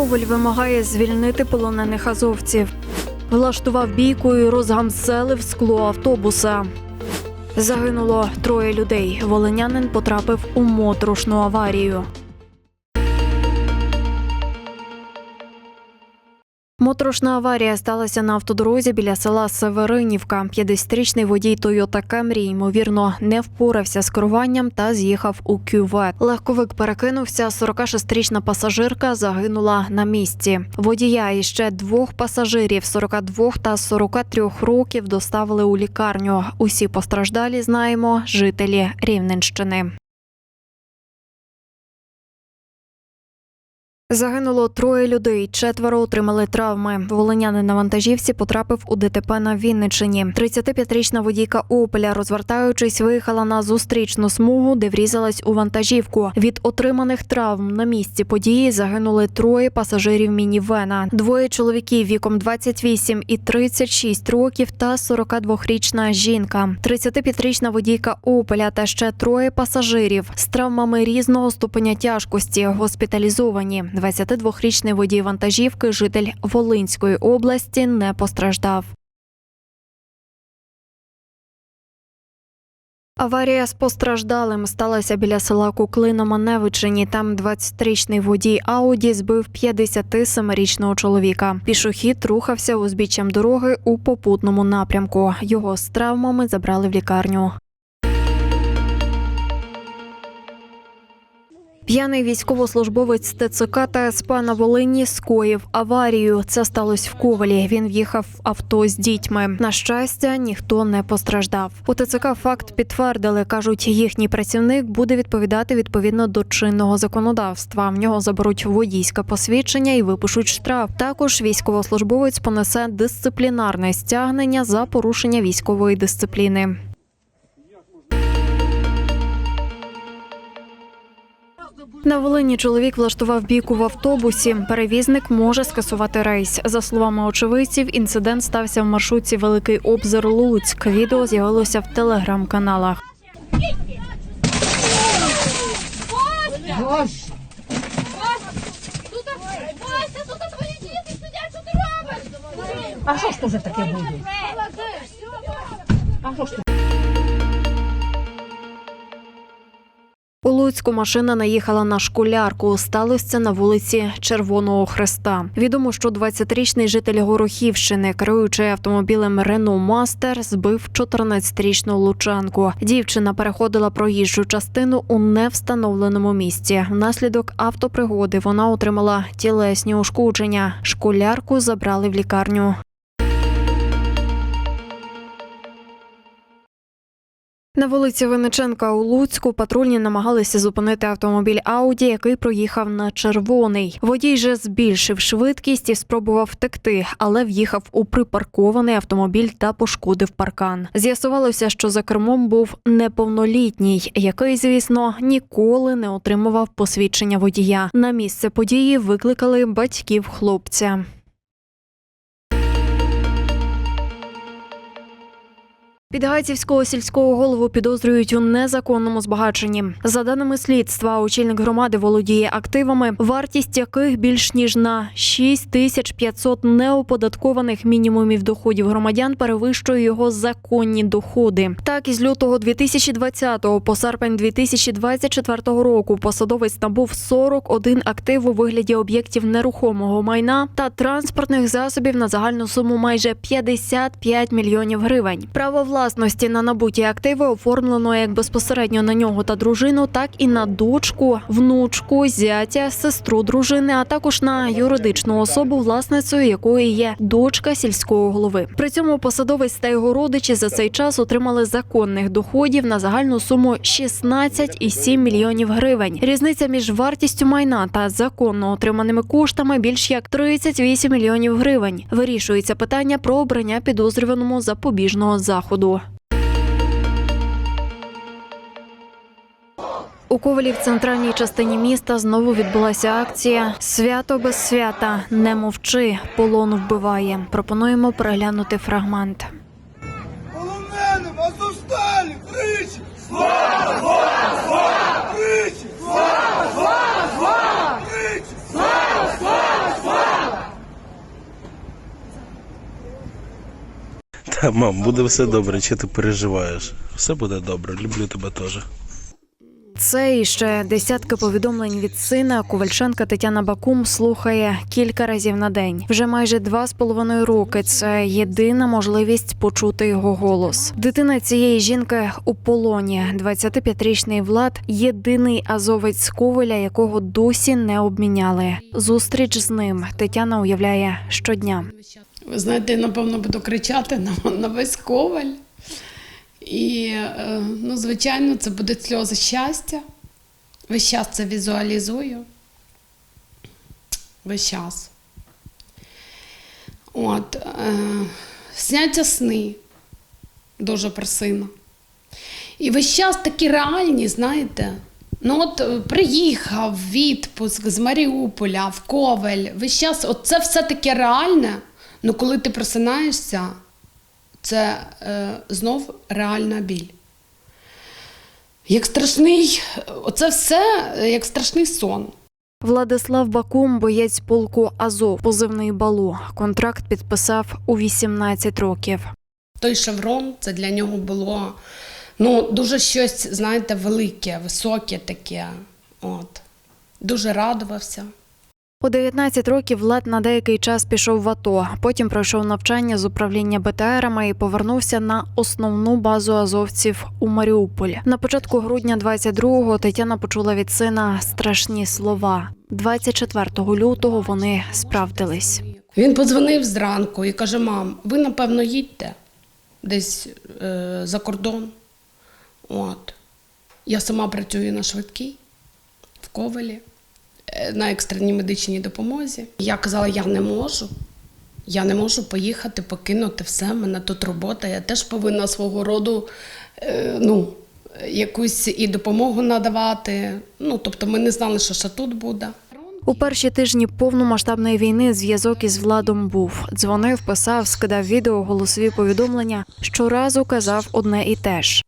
Коваль вимагає звільнити полонених азовців. Влаштував бійку і розгамселив скло автобуса. Загинуло троє людей. Волинянин потрапив у моторошну аварію. Моторошна аварія сталася на автодорозі біля села Северинівка. 50-річний водій Toyota Camry, ймовірно, не впорався з керуванням та з'їхав у кювет. Легковик перекинувся. 46-річна пасажирка загинула на місці. Водія і ще двох пасажирів 42 та 43 років доставили у лікарню. Усі постраждалі знаємо жителі Рівненщини. Загинуло троє людей, четверо отримали травми. Волинянин на вантажівці потрапив у ДТП на Вінниччині. 35-річна водійка Опеля, розвертаючись, виїхала на зустрічну смугу, де врізалась у вантажівку. Від отриманих травм на місці події загинули троє пасажирів мінівена. Двоє чоловіків віком 28 і 36 років та 42-річна жінка. 35-річна водійка Опеля та ще троє пасажирів з травмами різного ступеня тяжкості госпіталізовані. 22-річний водій вантажівки, житель Волинської області, не постраждав. Аварія з постраждалим сталася біля села Куклин на Маневичині. Там 20-річний водій Ауді збив 57-річного чоловіка. Пішохід рухався узбіччям дороги у попутному напрямку. Його з травмами забрали в лікарню. П'яний військовослужбовець ТЦК та СП на Волині скоїв аварію. Це сталося в Ковалі. Він в'їхав в авто з дітьми. На щастя, ніхто не постраждав. У ТЦК факт підтвердили. кажуть, їхній працівник буде відповідати відповідно до чинного законодавства. В нього заберуть водійське посвідчення і випишуть штраф. Також військовослужбовець понесе дисциплінарне стягнення за порушення військової дисципліни. На Волині чоловік влаштував бійку в автобусі. Перевізник може скасувати рейс. За словами очевидців, інцидент стався в маршрутці Великий Обзор Луцьк. Відео з'явилося в телеграм-каналах. Тут, тут? А що ж то таке буде? А що ж то? У Луцьку машина наїхала на школярку. Сталося на вулиці Червоного Хреста. Відомо, що 20-річний житель Горохівщини, керуючи автомобілем Рено Мастер, збив 14-річну лучанку. Дівчина переходила проїжджу частину у невстановленому місці. Внаслідок автопригоди вона отримала тілесні ушкодження. Школярку забрали в лікарню. На вулиці Винниченка у Луцьку патрульні намагалися зупинити автомобіль Ауді, який проїхав на червоний. Водій же збільшив швидкість і спробував втекти, але в'їхав у припаркований автомобіль та пошкодив паркан. З'ясувалося, що за кермом був неповнолітній, який, звісно, ніколи не отримував посвідчення водія. На місце події викликали батьків хлопця. Підгайцівського сільського голову підозрюють у незаконному збагаченні. За даними слідства, очільник громади володіє активами, вартість яких більш ніж на 6 тисяч 500 неоподаткованих мінімумів доходів громадян перевищує його законні доходи. Так, із лютого 2020 по серпень 2024 року посадовець набув 41 актив у вигляді об'єктів нерухомого майна та транспортних засобів на загальну суму майже 55 мільйонів гривень. Право власності на набуті активи оформлено як безпосередньо на нього та дружину, так і на дочку, внучку, зятя, сестру дружини, а також на юридичну особу, власницею якої є дочка сільського голови. При цьому посадовець та його родичі за цей час отримали законних доходів на загальну суму 16,7 мільйонів гривень. Різниця між вартістю майна та законно отриманими коштами більш як 38 мільйонів гривень. Вирішується питання про обрання підозрюваному запобіжного заходу. У Ковалі в центральній частині міста знову відбулася акція Свято без свята не мовчи, полон вбиває. Пропонуємо переглянути фрагмент. Полоненим Азовсталі! Тричі! Слава! Слава! Слава! Слава! Слава! Слава! Тричі! Слава! Слава! Слава! Та, мам, буде все добре, чи ти переживаєш? Все буде добре, люблю тебе теж. Це і ще десятки повідомлень від сина. Ковальченка Тетяна Бакум слухає кілька разів на день. Вже майже два з половиною роки. Це єдина можливість почути його голос. Дитина цієї жінки у полоні. 25-річний Влад єдиний азовець з Ковеля, якого досі не обміняли. Зустріч з ним Тетяна уявляє щодня. Ви знаєте, напевно буду кричати на, на весь коваль. І, е, ну, звичайно, це будуть сльози щастя. Весь час це візуалізую. Весь час. От, е, сняться сни дуже про сина. І весь час такі реальні, знаєте. Ну от е, приїхав відпуск з Маріуполя в Ковель. Весь час, от це все таке реальне. Ну коли ти просинаєшся, це е, знов реальна біль. Як страшний, оце все е, як страшний сон. Владислав Бакум, боєць полку Азов, позивний балу. Контракт підписав у 18 років. Той шеврон це для нього було ну, дуже щось, знаєте, велике, високе таке. От. Дуже радувався. У 19 років Влад на деякий час пішов в АТО. Потім пройшов навчання з управління БТРами і повернувся на основну базу азовців у Маріуполь. На початку грудня 22-го Тетяна почула від сина страшні слова. 24 лютого вони справдились. Він подзвонив зранку і каже: мам, ви напевно їдьте десь е, за кордон. От. Я сама працюю на швидкій в Ковелі е, на екстреній медичній допомозі. Я казала, я не можу. Я не можу поїхати, покинути все. в мене тут робота. Я теж повинна свого роду е, ну, якусь і допомогу надавати. Ну, тобто ми не знали, що ще тут буде. У перші тижні повномасштабної війни зв'язок із владом був. Дзвонив, писав, скидав відео, голосові повідомлення. Щоразу казав одне і те ж.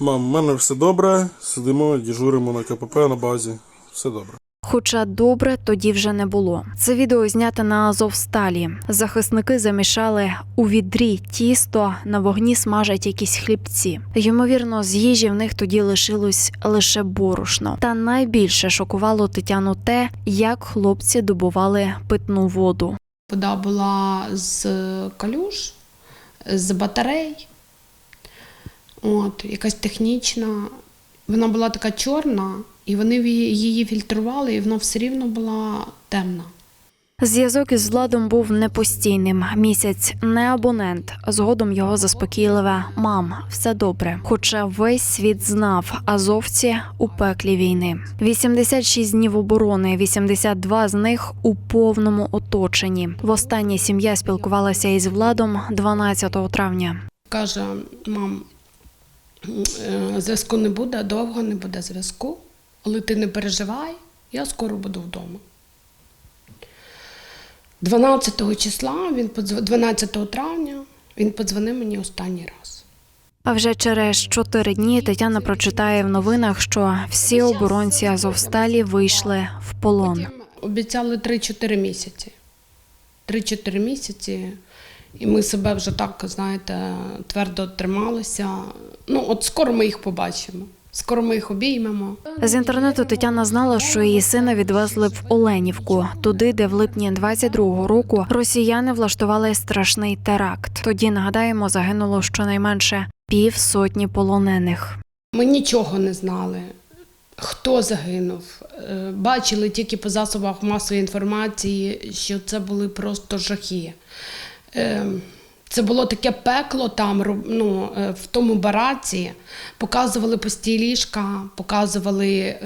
Мам, в мене все добре. Сидимо, дежуримо на КПП на базі. Все добре. Хоча добре тоді вже не було. Це відео знято на Азовсталі. Захисники замішали у відрі тісто, на вогні смажать якісь хлібці. Ймовірно, з їжі в них тоді лишилось лише борошно. Та найбільше шокувало Тетяну те, як хлопці добували питну воду. Вода була з калюж, з батарей. От, якась технічна. Вона була така чорна, і вони її- фільтрували, і вона все рівно була темна. Зв'язок із владом був непостійним. Місяць не абонент. Згодом його заспокійливе мам, все добре. Хоча весь світ знав азовці у пеклі війни. 86 днів оборони, 82 з них у повному оточенні. Востаннє сім'я спілкувалася із владом 12 травня. Каже, мам, зв'язку не буде, довго не буде зв'язку, але ти не переживай, я скоро буду вдома. 12 числа, він подзв... 12 травня, він подзвонив мені останній раз. А вже через чотири дні Тетяна прочитає в новинах, що всі оборонці Азовсталі вийшли в полон. Обіцяли 3-4 місяці. 3-4 місяці. І ми себе вже так, знаєте, твердо трималися. Ну, от скоро ми їх побачимо. Скоро ми їх обіймемо. З інтернету Тетяна знала, що її сина відвезли в Оленівку, туди, де в липні 22-го року росіяни влаштували страшний теракт. Тоді нагадаємо, загинуло щонайменше півсотні полонених. Ми нічого не знали, хто загинув. Е, Бачили тільки по засобах масової інформації, що це були просто жахи. Е, Це було таке пекло там, ну, е, в тому бараці. Показували пусті ліжка, показували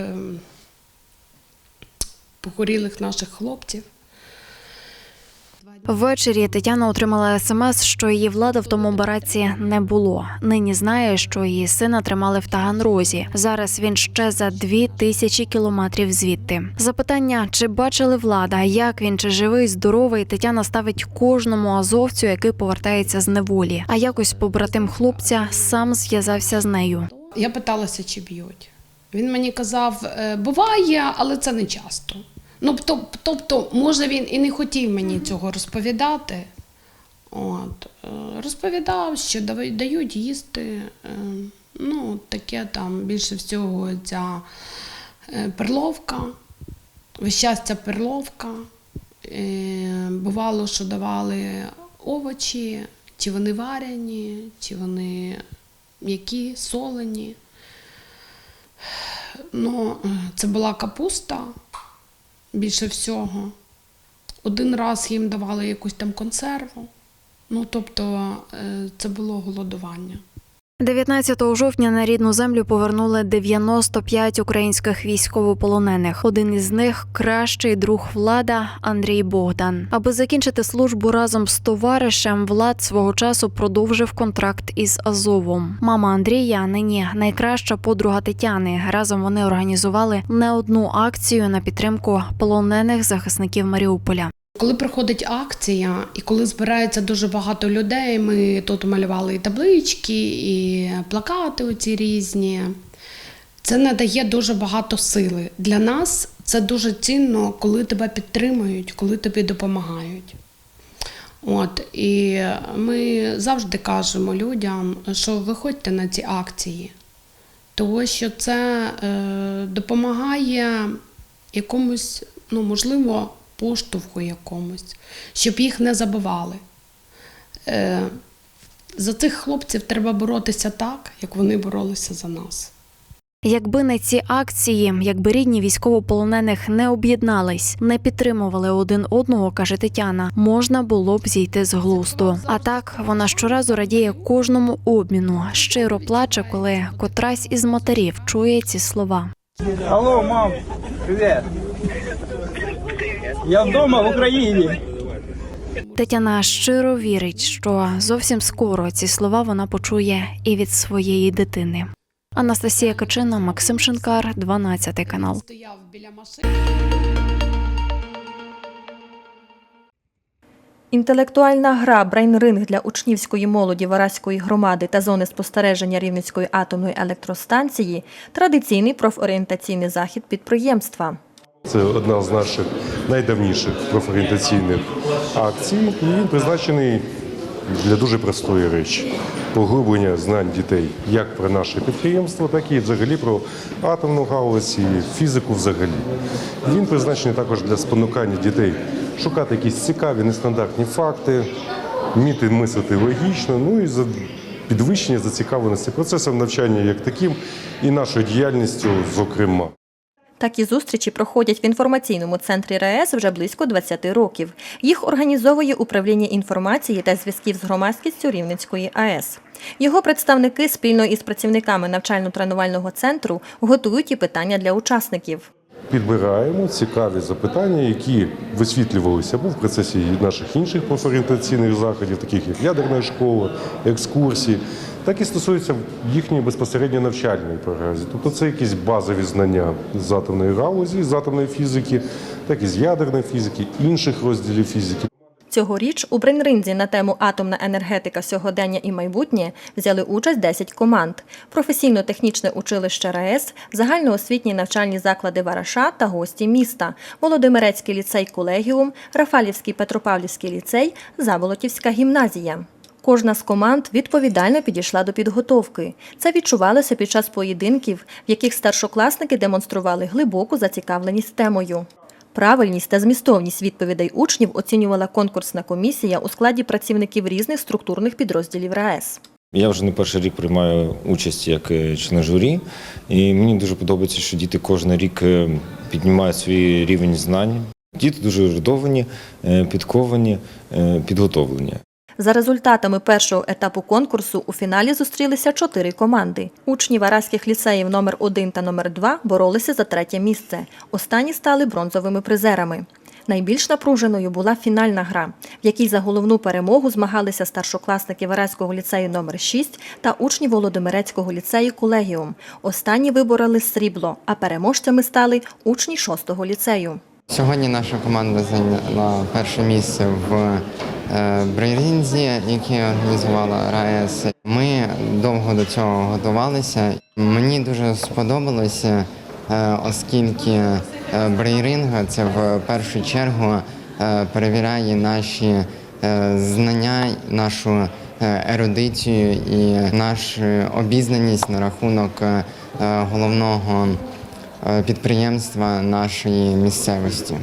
покорілих похорілих наших хлопців. Ввечері Тетяна отримала смс, що її влада в тому бараці не було. Нині знає, що її сина тримали в Таганрозі. Зараз він ще за дві тисячі кілометрів звідти. Запитання, чи бачили влада, як він чи живий, здоровий, Тетяна ставить кожному азовцю, який повертається з неволі. А якось побратим хлопця сам зв'язався з нею. Я питалася, чи б'ють. Він мені казав, «Е, буває, але це не часто. Ну, тобто, може, він і не хотів мені цього розповідати, От, е, розповідав, що дають їсти. е, Ну, таке там більше всього ця е, перловка, весь час ця перловка. Бувало, що давали овочі, чи вони варені, чи вони м'які, солені. Ну, це була капуста більше всього. Один раз їм давали якусь там консерву. Ну, тобто, е, це було голодування. 19 жовтня на рідну землю повернули 95 українських військовополонених. Один із них кращий друг влада Андрій Богдан. Аби закінчити службу разом з товаришем, влад свого часу продовжив контракт із Азовом. Мама Андрія нині найкраща подруга Тетяни. Разом вони організували не одну акцію на підтримку полонених захисників Маріуполя. Коли проходить акція, і коли збирається дуже багато людей, ми тут малювали і таблички, і плакати оці різні. Це надає дуже багато сили. Для нас це дуже цінно, коли тебе підтримують, коли тобі допомагають. От, і ми завжди кажемо людям, що виходьте на ці акції, тому що це е, допомагає якомусь, ну, можливо, поштовху якомусь, щоб їх не забивали. Е, за цих хлопців треба боротися так, як вони боролися за нас. Якби не ці акції, якби рідні військовополонених не об'єднались, не підтримували один одного, каже Тетяна, можна було б зійти з глузду. А так вона щоразу радіє кожному обміну, щиро плаче, коли котрась із матерів чує ці слова. Алло, мам, привет. Я вдома в Україні. Тетяна щиро вірить, що зовсім скоро ці слова вона почує і від своєї дитини. Анастасія Качина, Максим Шинкар, 12 канал. Стояв біля машини. Інтелектуальна гра Брейнринг для учнівської молоді Вараської громади та зони спостереження Рівненської атомної електростанції традиційний профорієнтаційний захід підприємства. Це одна з наших найдавніших профорієнтаційних акцій. І він призначений для дуже простої речі поглиблення знань дітей як про наше підприємство, так і взагалі про атомну галузь і фізику взагалі. Він призначений також для спонукання дітей шукати якісь цікаві, нестандартні факти, вміти мислити логічно, ну і за підвищення зацікавленості процесом навчання як таким і нашою діяльністю, зокрема. Такі зустрічі проходять в інформаційному центрі РаЕС вже близько 20 років. Їх організовує управління інформації та зв'язків з громадськістю Рівненської АЕС. Його представники спільно із працівниками навчально-тренувального центру готують і питання для учасників. Підбираємо цікаві запитання, які висвітлювалися в процесі наших інших профорієнтаційних заходів, таких як ядерна школа, екскурсії, так і стосуються їхньої безпосередньо навчальної програзи. Тобто це якісь базові знання з атомної галузі, з атомної фізики, так і з ядерної фізики, інших розділів фізики. Цьогоріч у брейнринзі на тему Атомна енергетика сьогодення і майбутнє взяли участь 10 команд: професійно-технічне училище РаЕС, загальноосвітні навчальні заклади Вараша та гості міста, Володимирецький ліцей Колегіум, Рафалівський Петропавлівський ліцей, Заболотівська гімназія. Кожна з команд відповідально підійшла до підготовки. Це відчувалося під час поєдинків, в яких старшокласники демонстрували глибоку зацікавленість темою. Правильність та змістовність відповідей учнів оцінювала конкурсна комісія у складі працівників різних структурних підрозділів РаЕС. Я вже не перший рік приймаю участь як е, член журі, і мені дуже подобається, що діти кожен рік е, піднімають свій рівень знань. Діти дуже орієнтовані, е, підковані, підготовлені. За результатами першого етапу конкурсу у фіналі зустрілися чотири команди. Учні вараських ліцеїв номер 1 та номер 2 боролися за третє місце. Останні стали бронзовими призерами. Найбільш напруженою була фінальна гра, в якій за головну перемогу змагалися старшокласники Вараського ліцею номер 6 та учні Володимирецького ліцею Колегіум. Останні вибороли срібло, а переможцями стали учні 6-го ліцею. Сьогодні наша команда зайняла перше місце в е, брейрінзі, який організувала РаЕС. Ми довго до цього готувалися. Мені дуже сподобалося, е, оскільки е, брейринг це в першу чергу перевіряє наші знання, нашу ерудицію і нашу обізнаність на рахунок головного підприємства нашої місцевості.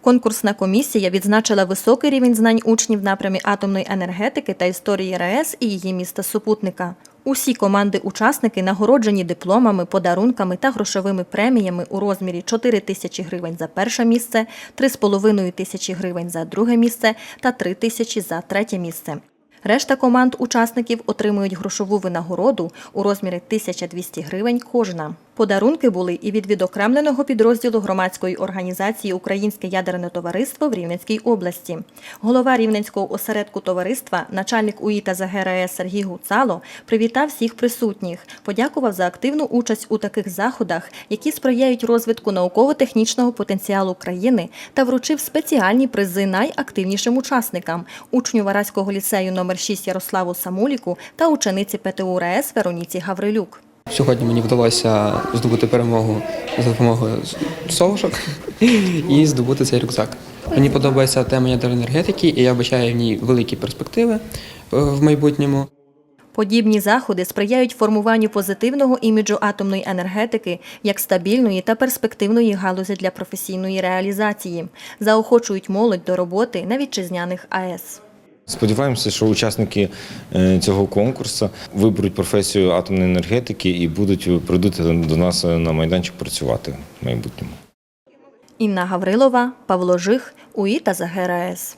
Конкурсна комісія відзначила високий рівень знань учнів напрямі атомної енергетики та історії РАЕС і її міста супутника. Усі команди-учасники нагороджені дипломами, подарунками та грошовими преміями у розмірі 4 тисячі гривень за перше місце, 3,5 тисячі гривень за друге місце та 3 тисячі за третє місце. Решта команд-учасників отримують грошову винагороду у розмірі 1200 гривень кожна. Подарунки були і від відокремленого підрозділу громадської організації Українське ядерне товариство в Рівненській області. Голова Рівненського осередку товариства, начальник УІ та ЗГРС Сергій Гуцало привітав всіх присутніх, подякував за активну участь у таких заходах, які сприяють розвитку науково-технічного потенціалу країни та вручив спеціальні призи найактивнішим учасникам учню Вараського ліцею номер 6 Ярославу Самуліку та учениці ПТУ РАЕС Вероніці Гаврилюк. Сьогодні мені вдалося здобути перемогу за допомогою совушок і здобути цей рюкзак. Мені подобається тема ядерної енергетики, і я бачаю в ній великі перспективи е, в майбутньому. Подібні заходи сприяють формуванню позитивного іміджу атомної енергетики як стабільної та перспективної галузі для професійної реалізації, заохочують молодь до роботи на вітчизняних АЕС. Сподіваємося, що учасники е, цього конкурсу виберуть професію атомної енергетики і будуть прийдуть до нас на майданчик працювати в майбутньому. Інна Гаврилова, Павло Жих, УІ та ЗГРАЕС.